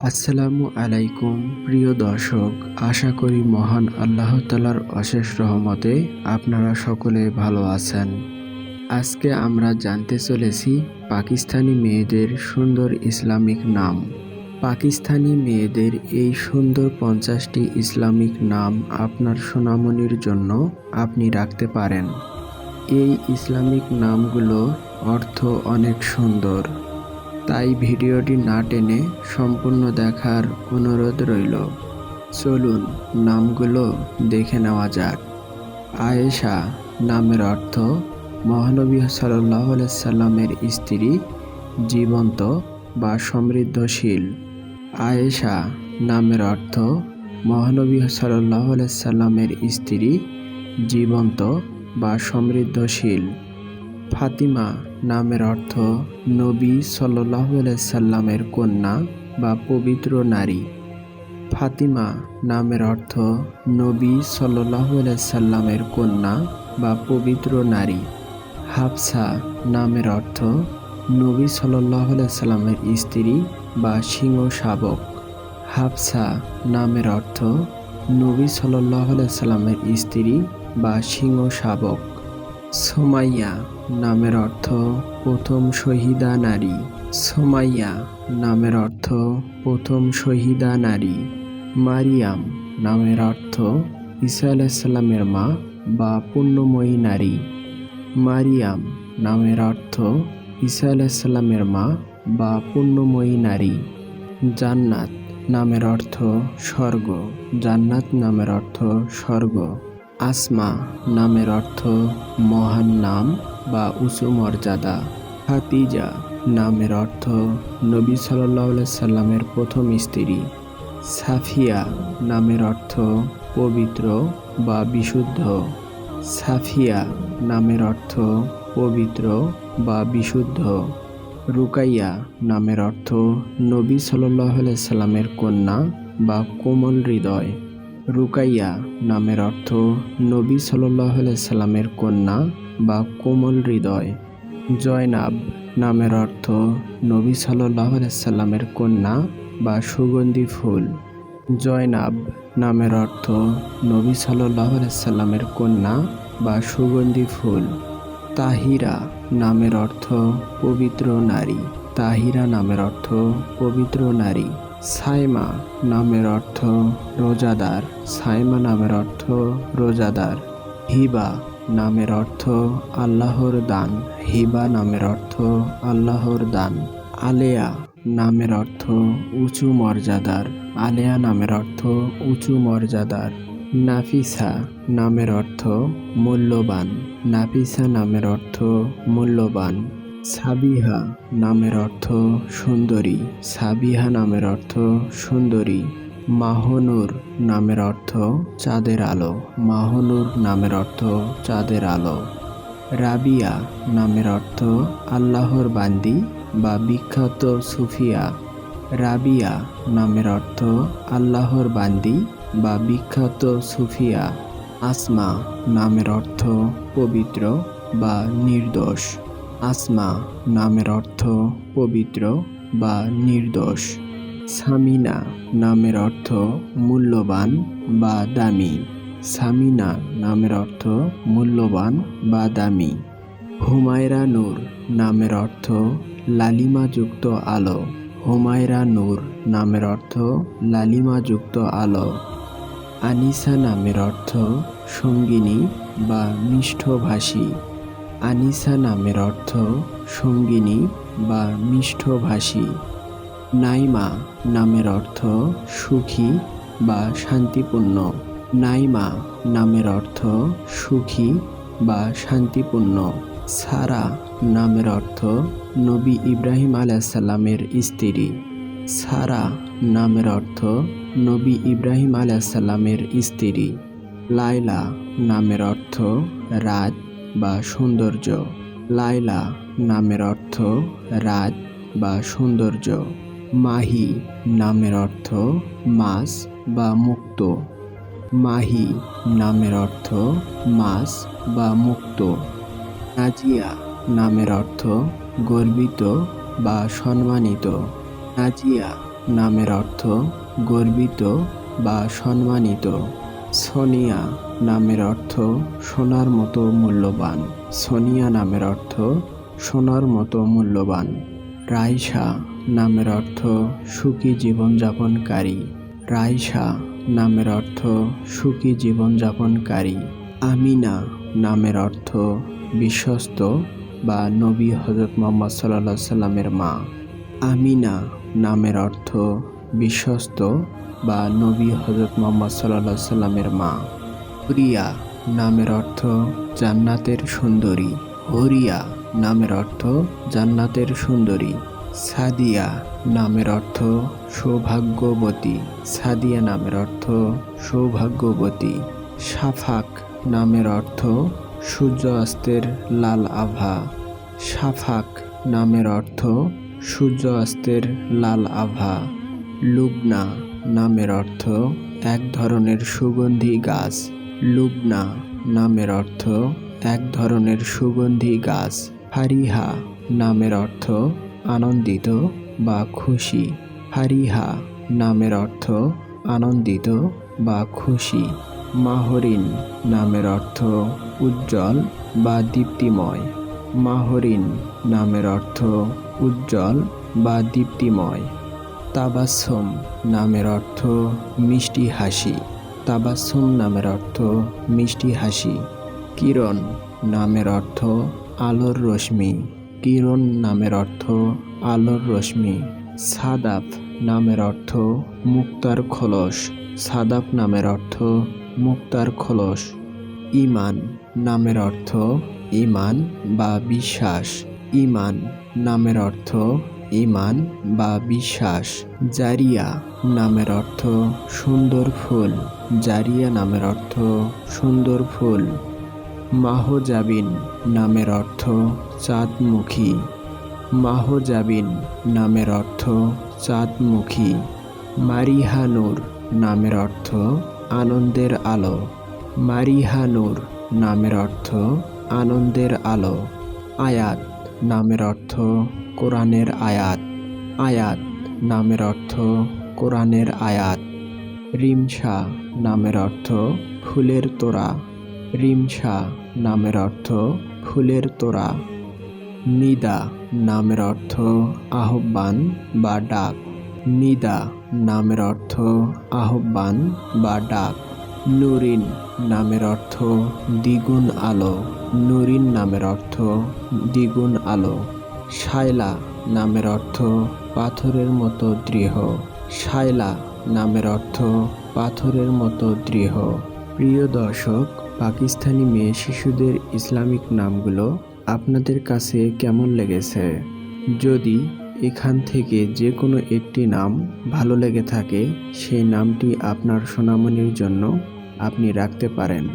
আসসালামু আলাইকুম, প্রিয় দর্শক। আশা করি মহান আল্লাহ তালার অশেষ রহমতে আপনারা সকলে ভালো আছেন। আজকে আমরা জানতে চলেছি পাকিস্তানি মেয়েদের সুন্দর ইসলামিক নাম। পাকিস্তানি মেয়েদের এই সুন্দর পঞ্চাশটি ইসলামিক নাম আপনার সোনামণির জন্য আপনি রাখতে পারেন। এই ইসলামিক নামগুলো অর্থ অনেক সুন্দর। তাই ভিডিওটি না টেনে সম্পূর্ণ দেখার অনুরোধ রইল। চলুন নামগুলো দেখে নেওয়া যাক। আয়েশা নামের অর্থ মহানবী সাল্লাহ সাল্লামের স্ত্রী, জীবন্ত বা সমৃদ্ধশীল। আয়েশা নামের অর্থ মহানবী সাল্লাহ সাল্লামের স্ত্রী, জীবন্ত বা সমৃদ্ধশীল। ফাতিমা নামের অর্থ নবী সাল্লাহ সাল্লামের কন্যা বা পবিত্র নারী। ফাতিমা নামের অর্থ নবী সাল্লাহ সাল্লামের কন্যা বা পবিত্র নারী। হাফসা নামের অর্থ নবী সাল্লাহ সাল্লামের স্ত্রী বা সিংহ শাবক হাফসা নামের অর্থ নবী সাল্লাহ সাল্লামের স্ত্রী বা সিংহ শাবক সোমাইয়া নামের অর্থ প্রথম শহীদা নারী। সোমাইয়া নামের অর্থ প্রথম শহীদা নারী। মারিয়াম নামের অর্থ ঈসা আলাইসাল্লামের মা বা পুণ্যময়ী নারী। মারিয়াম নামের অর্থ ঈসা আলাইসাল্লামের মা বা পুণ্যময়ী নারী। জান্নাত নামের অর্থ স্বর্গ। জান্নাত নামের অর্থ স্বর্গ। আসমা নামের অর্থ মহান নাম বা উঁচু মর্যাদা। হাতিজা নামের অর্থ নবী সাল্লাহ সাল্লামের প্রথম স্ত্রী। সাফিয়া নামের অর্থ পবিত্র বা বিশুদ্ধ। সাফিয়া নামের অর্থ পবিত্র বা বিশুদ্ধ। রুকাইয়া নামের অর্থ নবী সাল্লাহ সাল্লামের কন্যা বা কোমল হৃদয়। রুকাইয়া নামের অর্থ নবী সাল্লাহ সাল্লামের কন্যা বা কোমল হৃদয়। জয়নাব নামের অর্থ নবী সাল্লাহ সাল্লামের কন্যা বা সুগন্ধি ফুল। জয়নাব নামের অর্থ নবী সাল্লাহ সাল্লামের কন্যা বা সুগন্ধি ফুল। তাহিরা নামের অর্থ পবিত্র নারী। তাহিরা নামের অর্থ পবিত্র নারী। সাইমা নামের অর্থ রোজাদার। সাইমা নামের অর্থ রোজাদার। হিবা নামের অর্থ আল্লাহর দান। হিবা নামের অর্থ আল্লাহর দান। আলেয়া নামের অর্থ উঁচু মর্যাদার। আলেয়া নামের অর্থ উঁচু মর্যাদার। নাফিসা নামের অর্থ মূল্যবান। নাফিসা নামের অর্থ মূল্যবান। সাবিহা নামের অর্থ সুন্দরী। সাবিহা নামের অর্থ সুন্দরী। মাহনুর নামের অর্থ চাঁদের আলো। মাহনুর নামের অর্থ চাঁদের আলো। রাবিয়া নামের অর্থ আল্লাহর বান্দি বা বিখ্যাত সুফিয়া। রাবিয়া নামের অর্থ আল্লাহর বান্দি বা বিখ্যাত সুফিয়া। আসমা নামের অর্থ পবিত্র বা নির্দোষ। আসমা নামের অর্থ পবিত্র বা নির্দোষ। সামিনা নামের অর্থ মূল্যবান বা দামি। সামিনা নামের অর্থ মূল্যবান বা দামি। হুমায়রা নূর নামের অর্থ লালিমাযুক্ত আলো। হুমায়রা নূর নামের অর্থ লালিমাযুক্ত আলো। আনিসা নামের অর্থ সঙ্গিনী বা মিষ্টভাষী আনিসা নামের অর্থ সঙ্গিনী বা মিষ্টভাষী। নাইমা নামের অর্থ সুখী বা শান্তিপূর্ণ। নাইমা নামের অর্থ সুখী বা শান্তিপূর্ণ। সারা নামের অর্থ নবী ইব্রাহিম আলাইসাল্লামের স্ত্রী। সারা নামের অর্থ নবী ইব্রাহিম আলাইসাল্লামের স্ত্রী। লাইলা নামের অর্থ রাত বা সৌন্দর্য। লাইলা নামের অর্থ রাত বা সৌন্দর্য। মাহি নামের অর্থ মাছ বা মুক্ত। মাহি নামের অর্থ মাছ বা মুক্ত। নাজিয়া নামের অর্থ গর্বিত বা সম্মানিত। নাজিয়া নামের অর্থ গর্বিত বা সম্মানিত। সোনিয়া নামের অর্থ সোনার মতো মূল্যবান। সোনিয়া নামের অর্থ সোনার মতো মূল্যবান। রাইসা নামের অর্থ সুখী জীবনযাপনকারী। রাইসা নামের অর্থ সুখী জীবনযাপনকারী। আমিনা নামের অর্থ বিশ্বস্ত বা নবী হজরত মোহাম্মদ সাল্লাহ সাল্লামের মা। আমিনা নামের অর্থ বিশ্বস্ত বা নবী হজরত মোহাম্মদ সাল্লাহ সাল্লামের মা। হরিয়া নামের অর্থ জান্নাতের সুন্দরী। হরিয়া নামের অর্থ জান্নাতের সুন্দরী। সাদিয়া নামের অর্থ সৌভাগ্যবতী। সাদিয়া নামের অর্থ সৌভাগ্যবতী। সাফাক নামের অর্থ সূর্য অস্তের লাল আভা। সাফাক নামের অর্থ সূর্য অস্তের লাল আভা। লুবনা নামের অর্থ এক ধরনের সুগন্ধি গাছ। লুবনা নামের অর্থ এক ধরনের সুগন্ধি গাছ। হারিহা নামের অর্থ আনন্দিত বা খুশি। হারিহা নামের অর্থ আনন্দিত বা খুশি। মাহরিন নামের অর্থ উজ্জ্বল বা দীপ্তিময়। মাহরিন নামের অর্থ উজ্জ্বল বা দীপ্তিময়। তাবাসম নামের অর্থ মিষ্টি হাসি। তাবাসম নামের অর্থ মিষ্টি হাসি। কিরণ নামের অর্থ আলোর রশ্মি। কিরণ নামের অর্থ আলোর রশ্মি। সাদাফ নামের অর্থ মুক্তার খোলস। সাদাপ নামের অর্থ মুক্তার খোলস। ইমান নামের অর্থ ইমান বা বিশ্বাস। ইমান নামের অর্থ ইমান বা বিশ্বাস। জারিয়া নামের অর্থ সুন্দর ফুল। জারিয়া নামের অর্থ সুন্দর ফুল। মাহজাবিন নামের অর্থ চাঁদমুখী। মাহজাবিন নামের অর্থ চাঁদমুখী। মারিহানুর নামের অর্থ আনন্দের আলো। মারিহানুর নামের অর্থ আনন্দের আলো। আয়াত নামের অর্থ কোরআনের আয়াত। আয়াত নামের অর্থ কোরআনের আয়াত। রিমসা নামের অর্থ ফুলের তোড়া। রিমসা নামের অর্থ ফুলের তোড়া। নিদা নামের অর্থ আহ্বান বা ডাক। নিদা নামের অর্থ আহ্বান বা ডাক। নুরিন নামের অর্থ দ্বিগুণ আলো। নুরিন নামের অর্থ দ্বিগুণ আলো। শায়লা নামের অর্থ পাথরের মতো দৃঢ়। শায়লা নামের অর্থ পাথরের মতো দৃঢ়। প্রিয় দর্শক, পাকিস্তানি মেয়ে শিশুদের ইসলামিক নামগুলো আপনাদের কাছে কেমন লেগেছে? যদি এখান থেকে যে কোনো একটি নাম ভালো লেগে থাকে, সেই নামটি আপনার সোনামনির জন্য আপনি রাখতে পারেন।